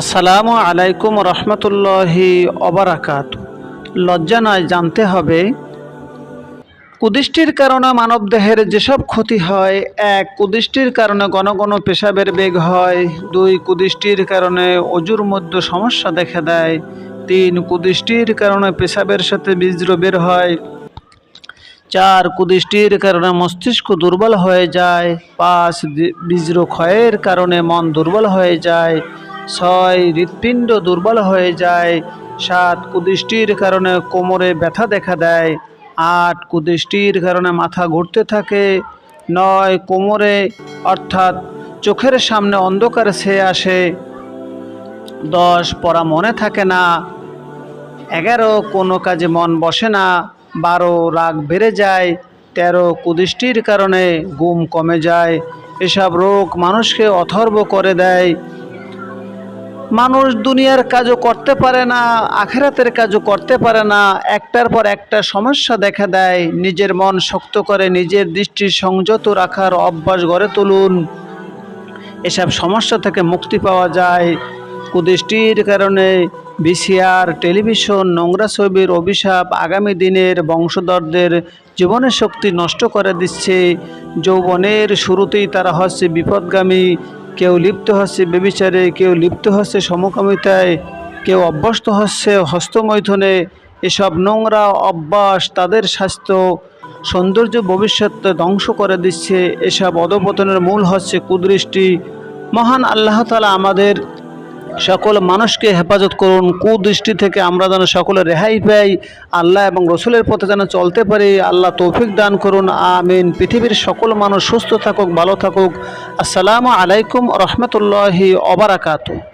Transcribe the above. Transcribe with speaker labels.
Speaker 1: আসসালামু আলাইকুম রহমতুল্লাহি অবরাকাত। লজ্জা নয়, জানতে হবে, কুদৃষ্টির কারণে মানবদেহের যেসব ক্ষতি হয়, এক কুদৃষ্টির কারণে ঘন ঘন পেশাবের বেগ হয়, দুই কুদৃষ্টির কারণে অজুর মধ্যে সমস্যা দেখা দেয়, তিন কুদৃষ্টির কারণে পেশাবের সাথে বীজ্র বের হয়, চার কুদৃষ্টির কারণে মস্তিষ্ক দুর্বল হয়ে যায়, পাঁচ বীজ্র ক্ষয়ের কারণে মন দুর্বল হয়ে যায় ছয় হৃৎপিণ্ড দুর্বল হয়ে যায়, সাত কুদৃষ্টির কারণে কোমরে ব্যথা দেখা দেয়, আট কুদৃষ্টির কারণে মাথা ঘুরতে থাকে, নয় কোমরে, অর্থাৎ চোখের সামনে অন্ধকার ছেয়ে আসে, দশ পড়া মনে থাকে না, এগারো কোনো কাজে মন বসে না, বারো রাগ বেড়ে যায়, তেরো কুদৃষ্টির কারণে গুম কমে যায়, এসব রোগ মানুষকে অথর্ব করে দেয় মানুষ দুনিয়ার কাজও করতে পারে না, আখেরাতের কাজও করতে পারে না। একটার পর একটা সমস্যা দেখা দেয়, নিজের মন শক্ত করে নিজের দৃষ্টি সংযত রাখার অভ্যাস গড়ে তুলুন। এসব সমস্যা থেকে মুক্তি পাওয়া যায়। কুদৃষ্টির কারণে বিসিআর টেলিভিশন, নোংরা ছবির অভিশাপ আগামী দিনের বংশধরদের জীবনের শক্তি নষ্ট করে দিচ্ছে। যৌবনের শুরুতেই তারা হচ্ছে বিপদগামী। কেউ লিপ্ত হচ্ছে বেবিচারে, কেউ লিপ্ত হচ্ছে সমকামিতায়, কেউ অভ্যস্ত হচ্ছে হস্তমৈথনে। এসব নোংরা অভ্যাস তাদের স্বাস্থ্য, সৌন্দর্য ভবিষ্যৎ ধ্বংস করে দিচ্ছে। এসব অধপতনের মূল হচ্ছে কুদৃষ্টি। মহান আল্লাহ তালা আমাদের সকল মানুষকে হেফাজত করুন। কুদৃষ্টি থেকে আমরা যেন সকলে রেহাই পাই। আল্লাহ এবং রসুলের পথে যেন চলতে পারি। আল্লাহ তৌফিক দান করুন। আমিন। পৃথিবীর সকল মানুষ সুস্থ থাকুক, ভালো থাকুক। আসসালামু আলাইকুম রহমতুল্লাহি অবরাকাতু